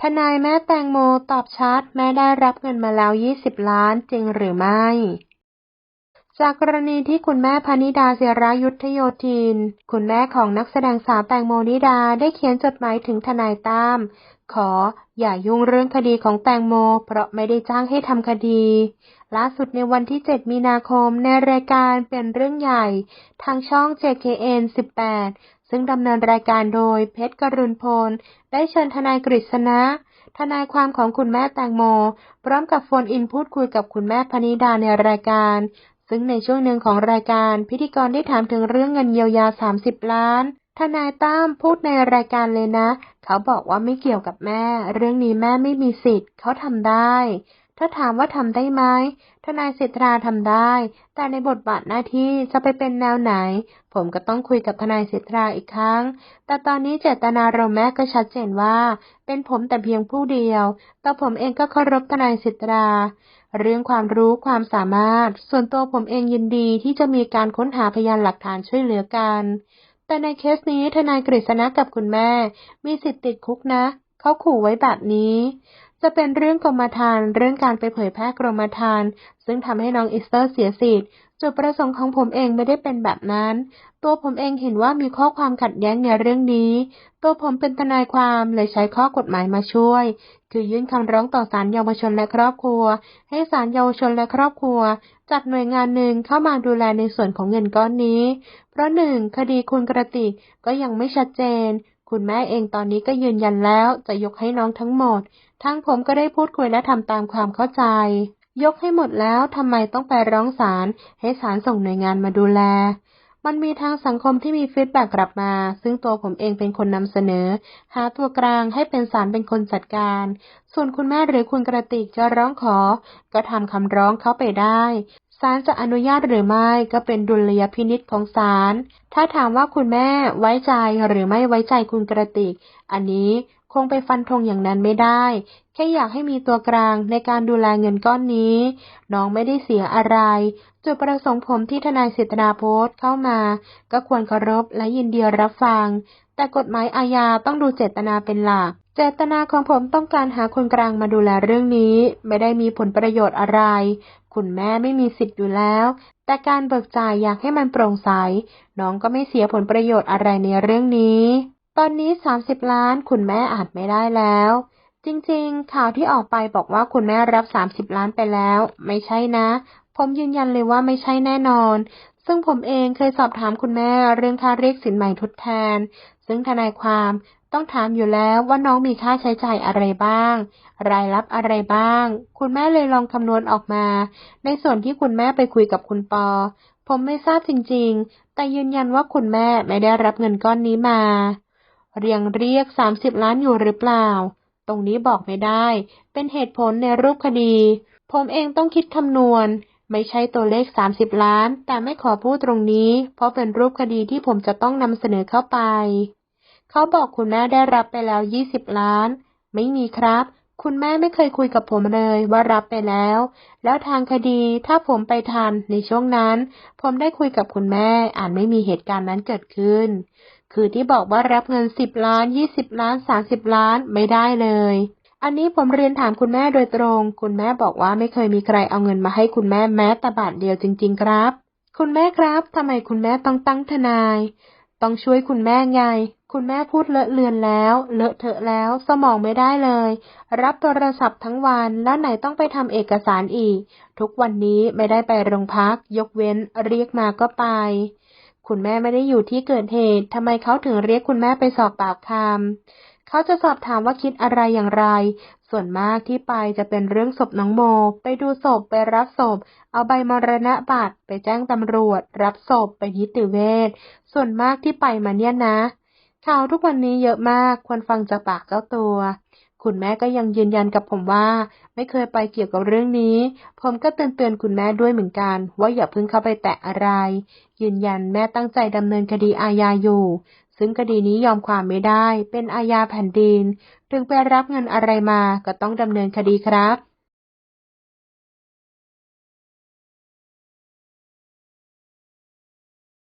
ทนายแม่แตงโมตอบชัดแม่ได้รับเงินมาแล้ว 20 ล้านจริงหรือไม่ จากกรณีที่คุณแม่พนิดาเสรายุทธโยธิน คุณแม่ของนักแสดงสาวแตงโมนิดาได้เขียนจดหมายถึงทนายตั้มขออย่ายุ่งเรื่องคดีของแตงโม เพราะไม่ได้จ้างให้ทำคดี ล่าสุดในวันที่ 7 มีนาคมในรายการเป็นเรื่องใหญ่ ทางช่อง JKN 18 ซึ่งดำเนินรายการโดยเพชรกรุณพล ได้เชิญทนายกฤษณะ ทนายความของคุณแม่แตงโม พร้อมกับโฟนอินพูดคุยกับคุณแม่พนิดาในรายการ ซึ่งในช่วงหนึ่งของรายการ พิธีกรได้ถามถึงเรื่องเงินเยียวยา 30 ล้าน ทนายตั้มพูดในรายการเลยนะ เขาบอกว่าไม่เกี่ยวกับแม่ เรื่องนี้แม่ไม่มีสิทธิ์ เขาทำได้ ถ้าถามว่าทำได้ไหมทนายสิทธาทำได้ แต่ในบทบาทหน้าที่จะไปเป็นแนวไหน ผมก็ต้องคุยกับทนายสิทธาอีกครั้ง แต่ตอนนี้เจตนาเราแม่ก็ชัดเจนว่า เป็นผมแต่เพียงผู้เดียว แต่ผมเองก็เคารพทนายสิทธาเรื่องความรู้ความสามารถ ส่วนตัวผมเองยินดีที่จะมีการค้นหาพยานหลักฐานช่วยเหลือกัน แต่ในเคสนี้ทนายกฤษณะกับคุณแม่ มีสิทธิ์ติดคุกนะ เขาขู่ไว้แบบนี้ จะเป็นเรื่องกรมธรรม์เรื่องการไปเผยแพร่กรมธรรม์ซึ่งทำให้น้องอิสเตอร์เสียสิทธิ์จุดประสงค์ของผมเองไม่ได้เป็นแบบนั้น ตัวผมเองเห็นว่ามีข้อความขัดแย้งในเรื่องนี้ ตัวผมเป็นทนายความเลยใช้ข้อกฎหมายมาช่วย คือยื่นคำร้องต่อศาลเยาวชนและครอบครัว ให้ศาลเยาวชนและครอบครัว จัดหน่วยงานหนึ่งเข้ามาดูแลในส่วนของเงินก้อนนี้ เพราะหนึ่งคดีคุณกระติกก็ยังไม่ชัดเจน คุณแม่เองตอนนี้ก็ยืนยันแล้วจะยกให้น้องทั้งหมด ทั้งผมก็ได้พูดคุยและทำตามความเข้าใจ ยกให้หมดแล้วทำไมต้องไปร้องศาลให้ศาลส่งหน่วยงานมาดูแล มันมีทางสังคมที่มีฟีดแบ็กกลับมา ซึ่งตัวผมเองเป็นคนนำเสนอ หาตัวกลางให้เป็นศาลเป็นคนจัดการ ส่วนคุณแม่หรือคุณกระติกจะร้องขอ ก็ทำคำร้องเข้าไปได้ ศาลจะอนุญาตหรือไม่ก็เป็นดุลยพินิษของศาล ถ้าถามว่าคุณแม่ไว้ใจหรือไม่ไว้ใจคุณกระติก อันนี้คงไปฟันธงอย่างนั้นไม่ได้ แค่อยากให้มีตัวกลางในการดูแลเงินก้อนนี้ น้องไม่ได้เสียอะไร จุดประสงค์ผมที่ทนายสิทธาโพสเข้ามา ก็ควรเคารพและยินดีรับฟัง แต่กฎหมายอาญาต้องดูเจตนาเป็นหลัก เจตนาของผมต้องการหาคนกลางมาดูแลเรื่องนี้ ไม่ได้มีผลประโยชน์อะไร คุณแม่ไม่มีสิทธิ์อยู่แล้ว แต่การเบิกจ่ายอยากให้มันโปร่งใส น้องก็ไม่เสียผลประโยชน์อะไรในเรื่องนี้ ตอนนี้ 30 ล้านคุณแม่อาจไม่ได้แล้ว จริงๆ ข่าวที่ออกไปบอกว่าคุณแม่รับ 30 ล้านไปแล้ว ไม่ใช่นะ ผมยืนยันเลยว่าไม่ใช่แน่นอน ซึ่งผมเองเคยสอบถามคุณแม่เรื่องค่าเรียกสินใหม่ทดแทน ซึ่งทนายความ ต้องถามอยู่แล้วว่าน้องมีค่าใช้จ่ายอะไรบ้าง รายรับอะไรบ้าง คุณแม่เลยลองคำนวณออกมา ในส่วนที่คุณแม่ไปคุยกับคุณปอ ผมไม่ทราบจริง ๆ แต่ยืนยันว่าคุณแม่ไม่ได้รับเงินก้อนนี้มา เรียงเรียก30ล้านอยู่หรือเปล่า ตรงนี้บอกไม่ได้ เป็นเหตุผลในรูปคดี ผมเองต้องคิดคำนวณ ไม่ใช่ตัวเลข 30 ล้าน แต่ไม่ขอพูดตรงนี้ เพราะเป็นรูปคดีที่ผมจะต้องนำเสนอเข้าไป เขาบอกคุณแม่ได้รับไปแล้ว20ล้าน ไม่มีครับ คุณแม่ไม่เคยคุยกับผมเลยว่ารับไปแล้ว แล้วทางคดีถ้าผมไปทันในช่วงนั้น ผมได้คุยกับคุณแม่อาจไม่มีเหตุการณ์นั้นเกิดขึ้น คือที่บอกว่ารับเงิน10ล้าน20ล้าน30ล้านไม่ได้เลยอันนี้ผมเรียนถามคุณแม่โดยตรง คุณแม่บอกว่าไม่เคยมีใครเอาเงินมาให้คุณแม่แม้แต่บาทเดียวจริง ๆ ครับ คุณแม่ครับ ทำไมคุณแม่ต้องตั้งทนาย ต้องช่วยคุณแม่ไง คุณแม่พูดเลอะเลือนแล้ว เลอะเทอะแล้ว สมองไม่ได้เลย รับโทรศัพท์ทั้งวัน แล้วไหนต้องไปทำเอกสารอีก ทุกวันนี้ไม่ได้ไปโรงพัก ยกเว้นเรียกมาก็ไป คุณแม่ไม่ได้อยู่ที่เกิดเหตุทำไมเขาถึงเรียกคุณแม่ไปสอบปากคำเขาจะสอบถามว่าคิดอะไรอย่างไร ส่วนมากที่ไปจะเป็นเรื่องศพน้องโม ไปดูศพไปรับศพ เอาใบมรณะบัตรไปแจ้งตำรวจ รับศพไปนิติเวชส่วนมากที่ไปมาเนี่ยนะ ข่าวทุกวันนี้เยอะมาก ควรฟังจากปากเจ้าตัว คุณแม่ก็ยังยืนยันกับผมว่า ไม่เคยไปเกี่ยวกับเรื่องนี้ ผมก็เตือนเตือนคุณแม่ด้วยเหมือนกัน ว่าอย่าเพิ่งเข้าไปแตะอะไร ยืนยันแม่ตั้งใจดำเนินคดีอาญาอยู่ ซึ่งคดีนี้ยอมความไม่ได้ เป็นอาญาแผ่นดิน ถึงไปรับเงินอะไรมาก็ต้องดำเนินคดีครับ